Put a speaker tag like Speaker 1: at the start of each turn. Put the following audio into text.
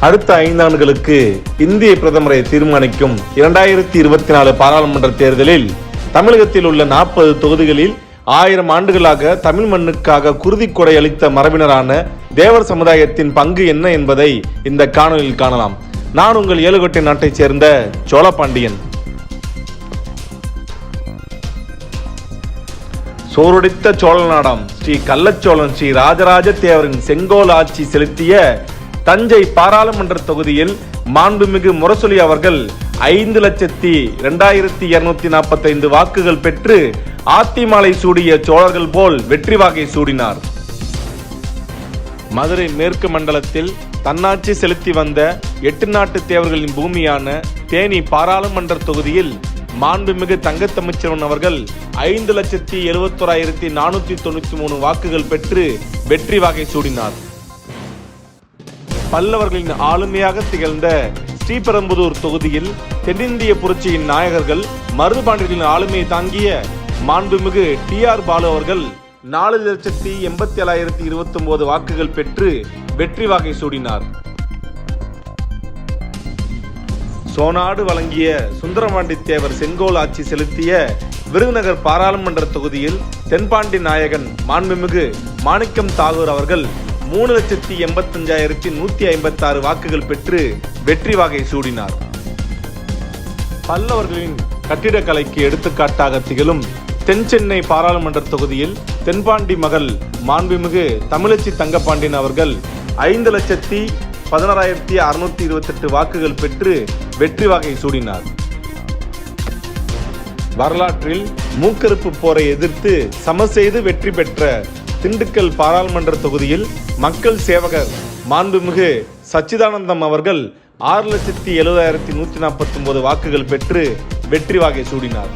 Speaker 1: அடுத்த ஐந்தாண்டுகளுக்கு இந்திய பிரதமரை தீர்மானிக்கும் இரண்டாயிரத்தி இருபத்தி நாலு பாராளுமன்ற தேர்தலில் தமிழகத்தில் உள்ள நாற்பது தொகுதிகளில் ஆயிரம் ஆண்டுகளாக தமிழ் மண்ணுக்காக குருதிக்கொடை அளித்த மரபினரான தேவர் சமுதாயத்தின் பங்கு என்ன என்பதை இந்த காணொலியில் காணலாம். நான் உங்கள் ஏழுகோட்டை நாட்டைச் சேர்ந்த சோழபாண்டியன். சோறுடித்த சோழ நாடாம் ஸ்ரீ கள்ளச்சோழன் ஸ்ரீ ராஜராஜ தேவரின் செங்கோல் ஆட்சி செலுத்திய தஞ்சை பாராளுமன்ற தொகுதியில் மாண்புமிகு முரசொலி அவர்கள் ஐந்து லட்சத்தி இரண்டாயிரத்தி இருநூத்தி நாற்பத்தைந்து வாக்குகள் பெற்று ஆத்திமாலை சூடிய சோழர்கள் போல் வெற்றி வாகை சூடினார். மதுரை மேற்கு மண்டலத்தில் தன்னாட்சி செலுத்தி வந்த எட்டு நாட்டு தேவர்களின் பூமியான தேனி பாராளுமன்ற தொகுதியில் மாண்புமிகு தங்கத்தமிச்சரன் அவர்கள் ஐந்து லட்சத்தி எழுபத்தோராயிரத்தி நானூற்றி தொண்ணூற்றி மூணு வாக்குகள் பெற்று வெற்றி வாகை சூடினார். பல்லவர்களின் ஆளுமையாக திகழ்ந்த ஸ்ரீபெரும்புதூர் தொகுதியில் தென்னிந்திய புரட்சியின் நாயகர்கள் மருதுபாண்டியர்களின் ஆளுமையை தாங்கிய மாண்புமிகு டி ஆர் பாலு அவர்கள் நாலு லட்சத்தி எண்பத்தி ஏழாயிரத்தி இருபத்தி ஒன்பது வாக்குகள் பெற்று வெற்றி வாகை சூடினார். சோனாடு வழங்கிய சுந்தரபாண்டி தேவர் செங்கோல் ஆட்சி செலுத்திய விருதுநகர் பாராளுமன்ற தொகுதியில் தென்பாண்டி நாயகன் மாண்புமிகு மாணிக்கம் தாகூர் அவர்கள் மூணு லட்சத்தி எண்பத்தஞ்சாயிரத்தி நூத்தி ஐம்பத்தி ஆறு வாக்குகள் பெற்று வெற்றி வாகை சூடினார். பல்லவர்களின் கட்டிடக்கலைக்கு எடுத்துக்காட்டாக திகழும் தென் சென்னை பாராளுமன்ற தொகுதியில் தென்பாண்டி மகள் மாண்புமிகு தமிழச்சி தங்கப்பாண்டியன் அவர்கள் ஐந்து லட்சத்தி பதினாறாயிரத்தி அறுநூத்தி இருபத்தெட்டு வாக்குகள் பெற்று வெற்றி வாகை சூடினார். வரலாற்றில் மூக்கறுப்பு போரை எதிர்த்து சம செய்து வெற்றி பெற்ற திண்டுக்கல் பாராளுமன்ற தொகுதியில் மக்கள் சேவகர் மாண்புமிகு சச்சிதானந்தம் அவர்கள் ஆறு லட்சத்தி எழுபதாயிரத்தி நூத்தி நாற்பத்தி ஒன்பது வாக்குகள் பெற்று வெற்றி வாகை சூடினார்.